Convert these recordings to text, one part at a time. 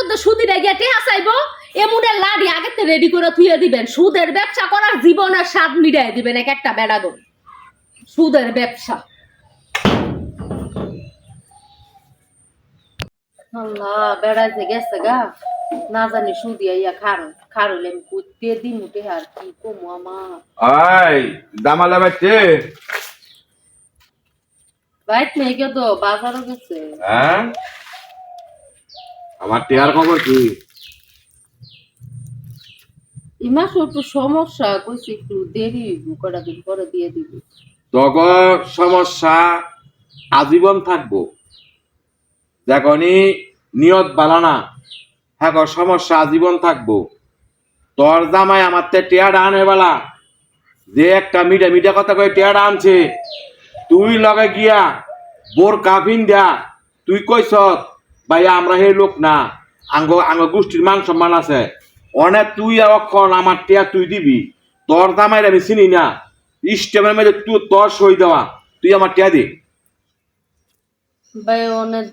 টুদ্দে সুদিরে গিয়ে টেহা চাইব এমুনের লাড়ি আগে তো রেডি করে থুয়ে দিবেন। সুদের ব্যবসা করার জীবনের স্বাদ মিটাই দিবেন এক একটা বেড়াগো সুদের ব্যবসা। আল্লাহ বেড়াইতে গেছে গা না জানি সুদি আইয়া খার খারলে আমি কুত্তে দি মুটে আর কি কমু আমার? আই দামালা বাচ্চে। বাইট মেয়ে গে তো বাজারও গেছে। হ্যাঁ? আমার টেয়ার খবর কি? ইমাস একটু সমস্যা কইছি একটু দেরি কটা দিন পরে দিয়ে দিবি। তখন সমস্যা আজীবন থাকব। যখনই নিয়ত বালানা হ্যাঁ গো, সমস্যা আজীবন থাকব। তোর জামাই আমার তে টেয়ার আনে বেলা। যে একটা মিডা মিডা কথা কয়ে টেয়ার আনছে। তুই লগে গিয়া বোর কাফিন দেয়া। তুই কইস ভাই আমরা হে লোক না। আঙ্গ আঙ্গ গোষ্ঠীর মান সম্মান আছে। অনেক তুই অক্ষণ আমার টেয়া তুই দিবি। তোর জামাইরে আমি চিনি না। স্টেমের মধ্যে তুই তোর সই দেওয়া। তুই আমার টেয়া দে। ভাই অনেক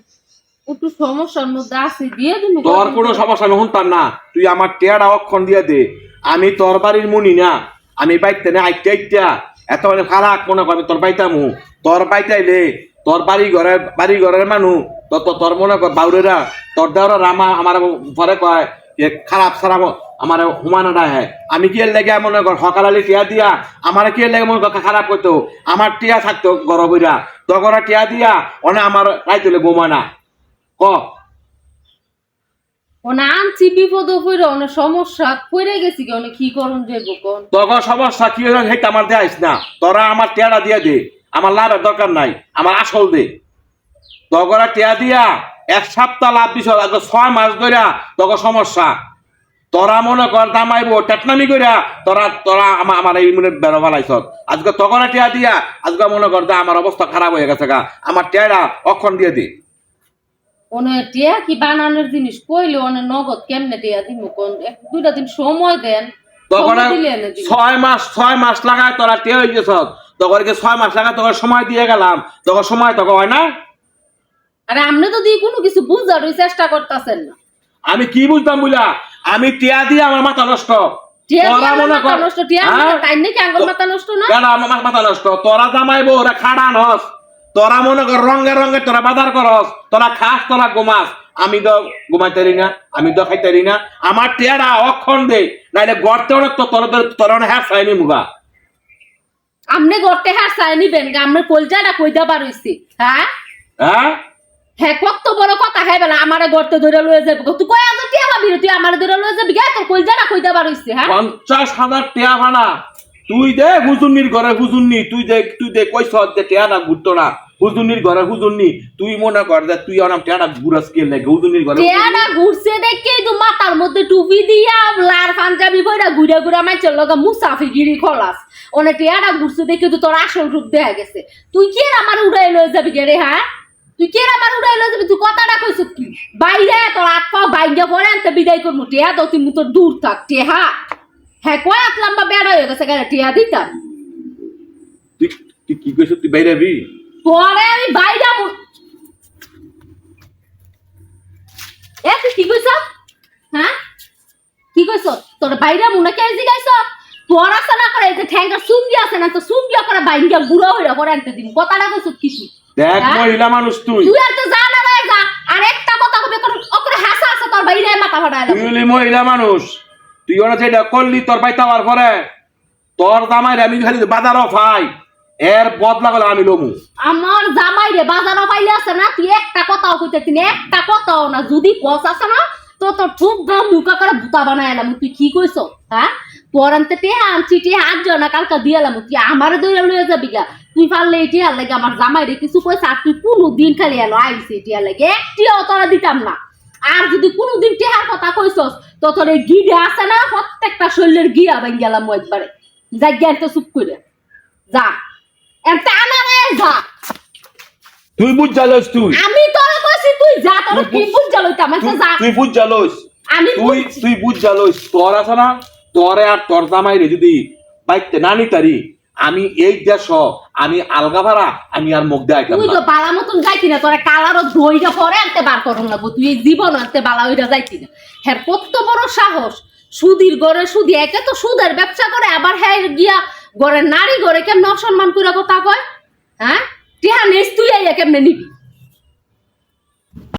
একটু সমস্যার মধ্যে আছি দিয়ে দিবি তোর কোনো সমস্যা আমি শুনতাম না। তুই আমার টেয়াটা অক্ষণ দিয়ে দে। আমি তোর বাড়ির মুনি না। আমি বাইতে না আইতে আইতা। এত মানে খারাপ মনে কর আমি তোর বাইতামু। তোর বাইতাইলে তোর বাড়ি ঘরের বাড়ি ঘরের মানুষ তোর তোর- মনে বাউরেরা তোর দেওয়ার রামা আমার পরে কয় যে খারাপ সারাপ আমার হুমানাটা হ্যাঁ আমি কি এর লেগে মনে কর সকালে টিয়া দিয়া আমার কি এর লেগে মনে কর খারাপ করতো আমার টিয়া থাকতো গরম হইরা তখন টিয়া দিয়া অনে আমার রাইতলে গোমা না। ক? ওনা আনছি বিপদ পড়ে অনেক সমস্যা গেছি কি অনেক কি করুন যাইব কোন তখন সমস্যা কি আমার দেয়াইস না। তোরা আমার টেয়ারা দিয়ে দে। আমার লাভের দরকার নাই আমার আসল দে। তখন টিয়া দিয়া এক সপ্তাহ লাভ দিছ ছয় মাস ধরিয়া তখন সমস্যা। তোরা মনে কর দামাইবো টেটনামি করিয়া তোরা তোরা আমার আমার এই মনে বেরো ফেলাইছ। আজকে তখন টেয়া দিয়া আজকে মনে কর আমার অবস্থা খারাপ হয়ে গেছে গা। আমার টেয়ারা অক্ষণ দিয়ে দে। ওনে টিয়া কি বানানোর জিনিস? কইলে নগদ কেমনে টিয়া দিব কোন? এক দুইটা দিন সময় দেন। তখন। ছয় মাস ছয় মাস লাগায় তোরা টেয়া হয়ে গেছ তখন ছয় মাস লাগায় তোকে সময় দিয়ে গেলাম। তখন সময় তখন হয় না? আরে আপনি তো দিয়ে কোনো কিছু বুঝার চেষ্টা করতেছেন না। আমি কি বুঝতাম বুঝলা আমি টিয়া দিয়ে আমার মাথা নষ্ট। তোরা মনে কর- রঙে রঙে বাজার করস খাস তোরা গোমাস আমি তো না আমি তো খাইতারি না। আমার টিয়ারা অক্ষণ দে নাইলে গড়তে অনেক তো তোর তোর অনেক হ্যাঁ চাইনি মুগা গড়তে হ্যাঁ কলজাটা পারইছি হ্যাঁ? হ্যাঁ? হ্যাঁ কত বড় কথা খাই বেলা আমারে গড়তে ধরে লয়ে যাবে তুই কয় আজ টিয়া পাবি তুই আমারে ধরে লয়ে যাবি গা? তোর কলজাটা কইদা পারইছি হ্যাঁ? পঞ্চাশ হাজার টিয়া ভাড়া তুই দে হুজুন্নির ঘরে হুজুন্নি তুই দে তুই দে কইস যে টিয়াটা ঘুরতো না হুজুন্নির ঘরে হুজুন্নি তুই মনে কর যে তুই অনাম টিয়াটা ঘুরাস কে লাগে হুজুন্নির ঘরে টিয়াটা ঘুরছে দেখে তুই মাথার মধ্যে টুপি দিয়া লার পাঞ্জাবি পইরা ঘুরে ঘুরে মাইচের লগে মুসাফিগিরি খলাস। অনেক টিয়াটা ঘুরছে দেখে তো তোর আসল রূপ দেখা গেছে। তুই কি আমার উড়াই লয়ে যাবি গে রে হ্যাঁ? তুই কি আমার উড়াই লয়ে যাবি? তুই কথাটা কইছ কি? বাইরে তোর পাও বাইঙ্গা পরে আনতে বিদায় করব টিয়া তো তুই দূর থাক টিয়া হ্যাঁ কয় আট লম্বা বেড়া হয়ে গেছে টিয়া দিতাম। তুই তুই কি কইছ? তুই বাইরে আবি? পরে আমি বাইরা এ তুই কি কইছ? হ্যাঁ? কি কইছ? তোর বাইরা মুনা কে জিগাইছ পড়াশোনা করে এই যে আছে না তো সুঙ্গি করে বাইঙ্গা বুড়ো হইরা পরে আনতে দিন কথাটা কিছু? দেখ হ্যাঁ? মহিলা মানুষ তুই। তুই আর তো যা। আর একটা কথা কবে কোন ওকরে হাসা আছে তোর বাইরে মাথা তুই হলি মহিলা মানুষ। তুই ওরা যেটা করলি তোর বাইতে আমার পরে। তোর আমি খালি বাজারও পাই। এর বদলা গেলে আমি লমু। আমার জামাই রে বাজারও পাইলে আছে না তুই একটা কথাও কইতে তিনি একটা কথাও না। যদি কস আছে না তো তোর খুব দাম মুখা করে ভুতা বানায় এলাম তুই কি কইছ? হ্যাঁ? পরান্তে টে আনছি টে আট জন কালকা দিয়ে তুই আমার দইরা লয়ে যাবি গা। তুই পারলে এটি লাগে আমার জামাই রে কিছু আর তুই কোনো দিন খালি এলো আইসি এটি লাগে। একটিও তোরা দিতাম না। আর যদি কোনো দিন টেহার কথা কইছস তো তোর এই গিডে আছে না? প্রত্যেকটা শরীরের গিয়া বাইন গেলাম একবারে। যাই জ্ঞান তো চুপ করে যা। একটা আনারে যা। তুই বুঝ জালোস তুই। আমি তোর কইছি তুই যা তোর কি বুঝ একটা তুই- যা। তুই বুঝ জালোস আমি তুই তুই বুঝ জালোস তোর আছে না? তোরে আর তোর দামাইরে যদি বাইতে না নিতারি, আমি এই দেশ, আমি আলগা ভাড়া, আমি আর মুখ দেয় তুই তো বালা মতন যাইতি না, তোরা কালারও দইটা পরে আনতে বার করুন লাগবো তুই এই জীবন আনতে বালা ওইটা যাইতি না। হ্যাঁ কত বড় সাহস, সুদির গড়ে সুদি, একে তো সুদের ব্যবসা করে, আবার হ্যাঁ গিয়া গড়ে নারী গড়ে কেমন অসম্মান করে কথা কয়? হ্যাঁ? টিহা নেস তুই এই কেমনে নিবি?